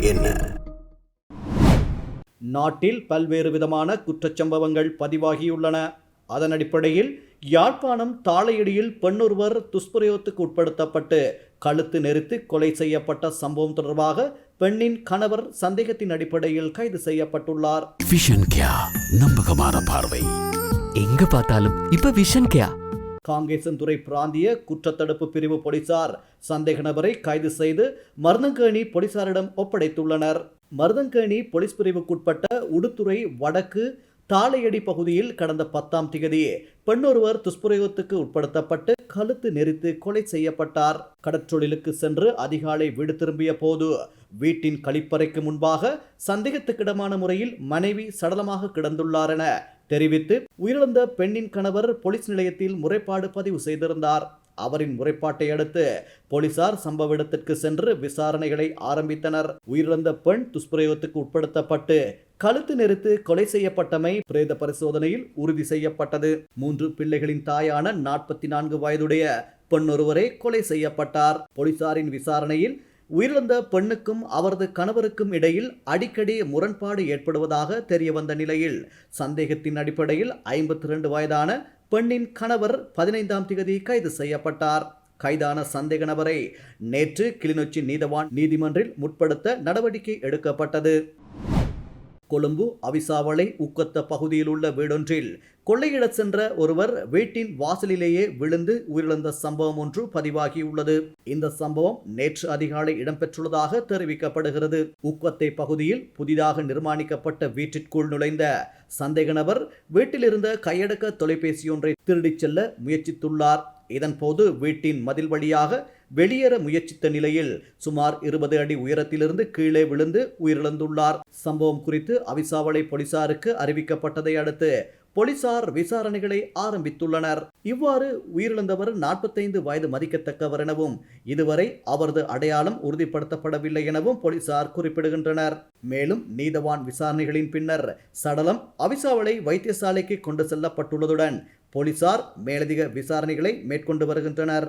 என்ன? நாட்டில் பல்வேறு விதமான குற்றச்சம்பவங்கள் பதிவாகியுள்ளன. அதன் அடிப்படையில் யாழ்ப்பாணம் தாளையடியில் பெண்ணொருவர் துஷ்பிரயோகத்துக்கு உட்படுத்தப்பட்டு கழுத்து நெரித்து கொலை செய்யப்பட்ட சம்பவம் தொடர்பாக பெண்ணின் கணவர் சந்தேகத்தின் அடிப்படையில் கைது செய்யப்பட்டுள்ளார். நம்பகமான பார்வை. எங்க பார்த்தாலும் இப்ப விஷன் கேயா காங்கேசன்துறை பிராந்திய குற்றத்தடுப்பு பிரிவு போலீசார் சந்தேக நபரை கைது செய்து மருதங்கேணி போலீசாரிடம் ஒப்படைத்துள்ளனர். மருதங்கேணி போலீஸ் பிரிவுக்குட்பட்ட உடுத்துறை வடக்கு தாளையடி பகுதியில் கடந்த பத்தாம் திகதி பெண்ணொருவர் துஷ்பிரயோகத்துக்கு உட்படுத்தப்பட்டு கழுத்து நெரித்து கொலை செய்யப்பட்டார். கடற்றொழிலுக்கு சென்று அதிகாலை வீடு திரும்பிய போது வீட்டின் கழிப்பறைக்கு முன்பாக சந்தேகத்துக்கிடமான முறையில் மனைவி சடலமாக கிடந்துள்ளார் என தெரிவித்து உயிரிழந்த பெண்ணின் கணவர் போலீஸ் நிலையத்தில் முறைப்பாடு பதிவு செய்திருந்தார். அவரின் முறைப்பாட்டை அடுத்து போலீசார் சம்பவ இடத்திற்கு சென்று விசாரணைகளை ஆரம்பித்தனர். உயிரிழந்த பெண் துஷ்பிரயோகத்துக்கு உட்படுத்தப்பட்டு கழுத்து நெரித்து கொலை செய்யப்பட்டமை பிரேத பரிசோதனையில் உறுதி செய்யப்பட்டது. மூன்று பிள்ளைகளின் தாயான நாற்பத்தி நான்கு வயதுடைய பெண் ஒருவரே கொலை செய்யப்பட்டார். போலீசாரின் விசாரணையில் உயிரிழந்த பெண்ணுக்கும் அவரது கணவருக்கும் இடையில் அடிக்கடி முரண்பாடு ஏற்படுவதாக தெரியவந்த நிலையில் சந்தேகத்தின் அடிப்படையில் ஐம்பத்தி ரெண்டு வயதான பெண்ணின் கணவர் பதினைந்தாம் திகதி கைது செய்யப்பட்டார். கைதான சந்தேக நபரை நேற்று கிளிநொச்சி நீதவான் நீதிமன்றில் முற்படுத்த நடவடிக்கை எடுக்கப்பட்டது. கொழும்பு அவிசாவளை உக்கத்த பகுதியில் உள்ள வீடொன்றில் கொள்ளையிடச் சென்ற ஒருவர் வீட்டின் வாசலிலேயே விழுந்து உயிரிழந்த சம்பவம் ஒன்று பதிவாகியுள்ளது. இந்த சம்பவம் நேற்று அதிகாலை இடம்பெற்றுள்ளதாக தெரிவிக்கப்படுகிறது. உக்கத்தை பகுதியில் புதிதாக நிர்மாணிக்கப்பட்ட வீட்டிற்குள் நுழைந்த சந்தேக நபர் வீட்டிலிருந்த கையடக்க தொலைபேசியொன்றை திருடிச் செல்ல முயற்சித்துள்ளார். இதன்போது வீட்டின் மதில் வழியாக வெளியேற முயற்சித்த நிலையில் சுமார் இருபது அடி உயரத்திலிருந்து கீழே விழுந்து உயிரிழந்துள்ளார். சம்பவம் குறித்து அவிசாவளை போலீசாருக்கு அறிவிக்கப்பட்டதை அடுத்து போலீசார் விசாரணைகளை ஆரம்பித்துள்ளனர். இவ்வாறு உயிரிழந்தவர் நாற்பத்தைந்து வயது மதிக்கத்தக்கவர் எனவும் இதுவரை அவரது அடையாளம் உறுதிப்படுத்தப்படவில்லை எனவும் போலீசார் குறிப்பிடுகின்றனர். மேலும் நீதவான் விசாரணைகளின் பின்னர் சடலம் அவிசாவளை வைத்தியசாலைக்கு கொண்டு செல்லப்பட்டுள்ளதுடன் போலீசார் மேலதிக விசாரணைகளை மேற்கொண்டு வருகின்றனர்.